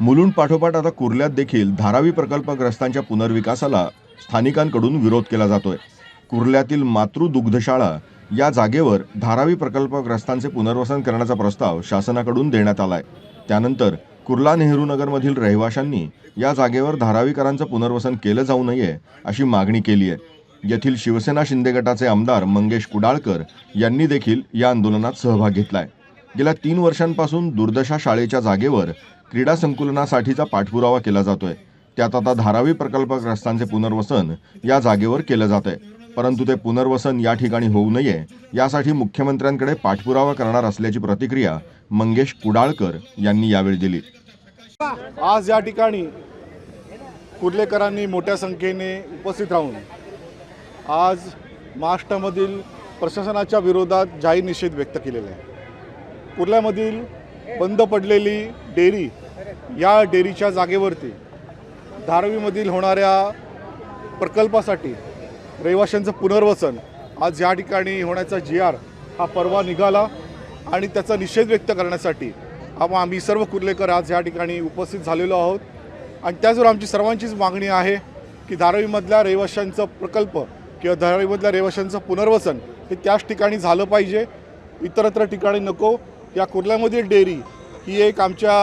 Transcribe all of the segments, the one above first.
मुलुंड पाठोपाठ आता कुर्ल्यात देखील धारावी प्रकल्पग्रस्तांच्या पुनर्विकासाला स्थानिकांकडून विरोध केला जातोय. कुर्ल्यातील मातृ दुग्धशाळा या जागेवर धारावी प्रकल्पग्रस्तांचे पुनर्वसन करण्याचा प्रस्ताव शासनाकडून देण्यात आलाय. त्यानंतर कुर्ला नेहरू नगरमधील रहिवाशांनी या जागेवर धारावीकरांचं पुनर्वसन केलं जाऊ नये अशी मागणी केली आहे. येथील शिवसेना शिंदे गटाचे आमदार मंगेश कुडाळकर यांनी देखील या आंदोलनात सहभाग घेतलाय. गेल्या तीन वर्षांपासून दुर्दशा शाळेच्या जागेवर क्रीडा संकुलनासाठीचा पाठपुरावा केला जातोय. त्यात आता धारावी प्रकल्पग्रस्तांचे पुनर्वसन या जागेवर केलं जात आहे परंतु ते पुनर्वसन या ठिकाणी होऊ नये यासाठी मुख्यमंत्र्यांकडे पाठपुरावा करणार असल्याची प्रतिक्रिया मंगेश कुडाळकर यांनी यावेळी दिली. आज या ठिकाणी कुर्लेकरांनी मोठ्या संख्येने उपस्थित राहून आज महाराष्ट्रामधील प्रशासनाच्या विरोधात जाहीर निषेध व्यक्त केलेला आहे. कुर्ल्यामधील बंद पडलेली डेअरी या डेअरीच्या जागेवरती धारावीमधील होणाऱ्या प्रकल्पासाठी रहिवाशांचं पुनर्वसन आज या ठिकाणी होण्याचा जी आर हा परवा निघाला आणि त्याचा निषेध व्यक्त करण्यासाठी आम आम्ही सर्व कुर्लेकर आज या ठिकाणी उपस्थित झालेलो आहोत. आणि त्याचबरोबर आमची सर्वांचीच मागणी आहे की धारावीमधल्या रहिवाशांचं प्रकल्प किंवा धारावीमधल्या रहिवाशांचं पुनर्वसन हे त्याच ठिकाणी झालं पाहिजे. इतरत्र ठिकाणी नको. या कुर्ल्यामधील डेअरी ही एक आमच्या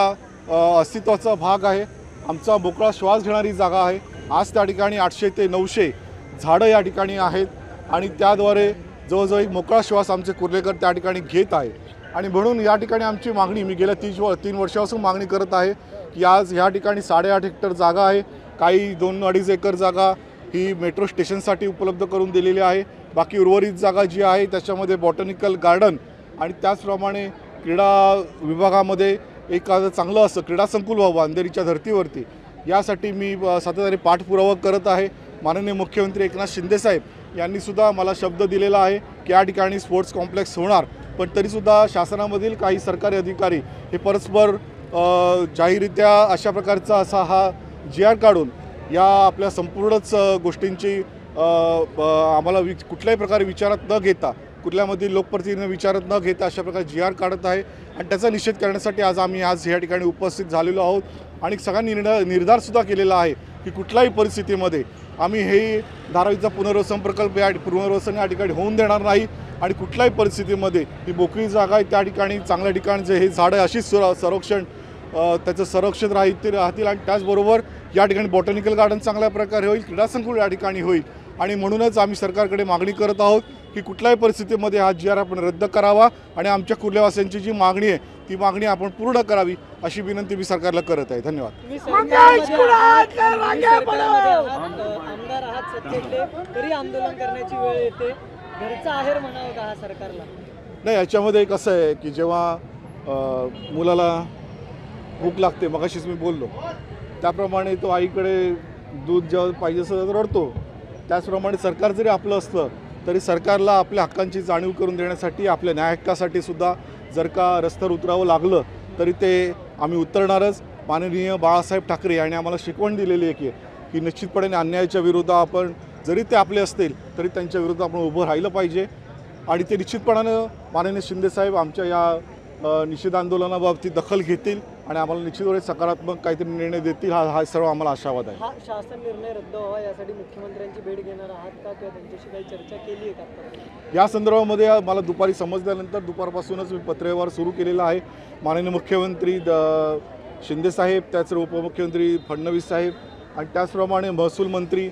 अस्तित्वाचा भाग आहे. आमचा मोकळा श्वास घेणारी जागा आहे. आज त्या ठिकाणी आठशे ते नऊशे झाडं या ठिकाणी आहेत आणि त्याद्वारे जवळजवळ एक मोकळा श्वास आमचे कुर्लेकर त्या ठिकाणी घेत आहे. आणि म्हणून या ठिकाणी आमची मागणी मी गेल्या तीस व तीन वर्षापासून मागणी करत आहे की आज ह्या ठिकाणी साडेआठ हेक्टर जागा आहे. काही दोन अडीच एकर जागा ही मेट्रो स्टेशनसाठी उपलब्ध करून दिलेली आहे. बाकी उर्वरित जागा जी आहे त्याच्यामध्ये बॉटनिकल गार्डन आणि त्याचप्रमाणे क्रीडा विभागामध्ये एखादं चांगलं असं क्रीडा संकुल व्हावं अंधेरीच्या धर्तीवरती. यासाठी मी सातत्याने पाठपुरावा करत आहे. माननीय मुख्यमंत्री एकनाथ शिंदेसाहेब यांनीसुद्धा मला शब्द दिलेला आहे की या ठिकाणी स्पोर्ट्स कॉम्प्लेक्स होणार. पण तरीसुद्धा शासनामधील काही सरकारी अधिकारी हे परस्पर जाहीरित्या जाहीररित्या अशा प्रकारचा असा हा जी आर काढून या आपल्या संपूर्णच गोष्टींची ब- आम्हाला वि कुठल्याही प्रकारे विचारात न घेता कुर्ल्यामधील लोकप्रतिनिधींना विचारत न घेता अशा प्रकारे जी आर काढत आहे. आणि त्याचा निषेध करण्यासाठी आज आम्ही आज या ठिकाणी उपस्थित झालेलो आहोत. आणि सगळा निर्णय निर्धारसुद्धा केलेला आहे की कुठल्याही परिस्थितीमध्ये आम्ही हे धारावीचा पुनर्वसन प्रकल्प या पुनर्वसन या ठिकाणी होऊन देणार नाही. आणि कुठल्याही परिस्थितीमध्ये ही मोकळी जागा आहे त्या ठिकाणी चांगल्या ठिकाणचे हे झाडं अशीच सुर संरक्षण त्याचं संरक्षित राहतील राहतील. आणि त्याचबरोबर या ठिकाणी बॉटनिकल गार्डन चांगल्या प्रकारे होईल क्रीडा संकुल या ठिकाणी होईल. आणि म्हणूनच आम्ही सरकारकडे मागणी करत आहोत की कुठल्याही परिस्थितीमध्ये हा जी आर आपण रद्द करावा आणि आमच्या कुर्लेवासियांची जी मागणी आहे ती मागणी आपण पूर्ण करावी अशी विनंती मी सरकारला करत आहे. धन्यवाद. नाही याच्यामध्ये एक असं आहे की जेव्हा मुलाला भूक लागते मगाशीच मी बोललो. त्याप्रमाणे तो आईकडे दूध जेव्हा पाहिजे असं रडतो. त्याचप्रमाणे सरकार जरी आपलं असलं तरी सरकारला आपल्या हक्कांची जाणीव करून देण्यासाठी आपल्या न्याय हक्कासाठी सुद्धा जर का रस्त्यावर उतरावं लागलं तरी ते आम्ही उतरणारच. माननीय बाळासाहेब ठाकरे यांनी आम्हाला शिकवण दिलेली आहे की की निश्चितपणे अन्यायाच्या विरोधात आपण जरी ते आपले असतील तरी त्यांच्या विरुद्ध आपण उभं राहिलं पाहिजे. आणि ते निश्चितपणानं माननीय शिंदेसाहेब आमच्या या निषेध आंदोलनाबाबतीत दखल घेतील. आणि आम्हाला निश्चितपणे सकारात्मक काहीतरी निर्णय देतील हा हा सर्व आम्हाला आशावाद आहे. हा शासन निर्णय रद्द व्हावा यासाठी मुख्यमंत्र्यांची भेट घेणार आहात का? किंवा त्यांच्याशी काही चर्चा केली आहे का? या संदर्भामध्ये मला दुपारी समजल्यानंतर दुपारपासूनच मी पत्रव्यवहार सुरू केलेला आहे. माननीय मुख्यमंत्री द शिंदेसाहेब त्याच उपमुख्यमंत्री फडणवीस साहेब आणि त्याचप्रमाणे महसूल मंत्री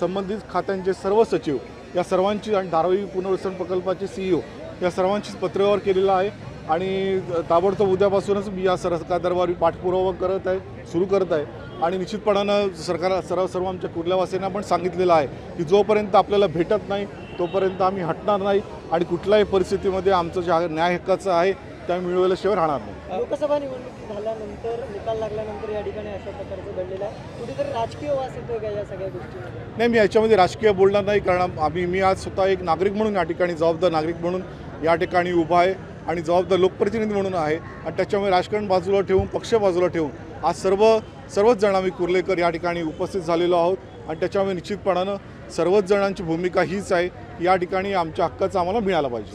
संबंधित खात्यांचे सर्व सचिव या सर्वांची आणि धारावी पुनर्वसन प्रकल्पाचे सी ओ या सर्वांचीच पत्रव्यवहार केलेला आहे. आणि ताबडतोब उद्यापासूनच मी या सरकारदरबारी पाठपुरावा करत आहे सुरू करत आहे. आणि निश्चितपणानं सरकार सर्व सर्व आमच्या कुर्ल्यावासियांना पण सांगितलेलं आहे की जोपर्यंत आपल्याला भेटत नाही तोपर्यंत आम्ही हटणार नाही आणि कुठल्याही परिस्थितीमध्ये आमचं जे न्याय हक्काचं आहे त्या मिळवल्याशिवाय राहणार नाही. लोकसभा निवडणूक झाल्यानंतर निकाल लागल्यानंतर या ठिकाणी अशा प्रकारचं घडलेलं आहे. कुठेतरी राजकीय वास येतोय का या सगळ्या गोष्टीमध्ये? नाही मी याच्यामध्ये राजकीय बोलणार नाही कारण आम्ही मी आज स्वतः एक नागरिक म्हणून या ठिकाणी जबाबदार नागरिक म्हणून या ठिकाणी उभा आहे. आणि जबाबदार लोकप्रतिनिधी म्हणून आहे. आणि त्याच्यामुळे राजकारण बाजूला ठेवून पक्ष बाजूला ठेवून आज सर्व सर्वच जण आम्ही कुर्लेकर या ठिकाणी उपस्थित झालेलो आहोत. आणि त्याच्यामुळे निश्चितपणानं सर्वच जणांची भूमिका हीच आहे. या ठिकाणी आमच्या हक्काचं आम्हाला मिळालं पाहिजे.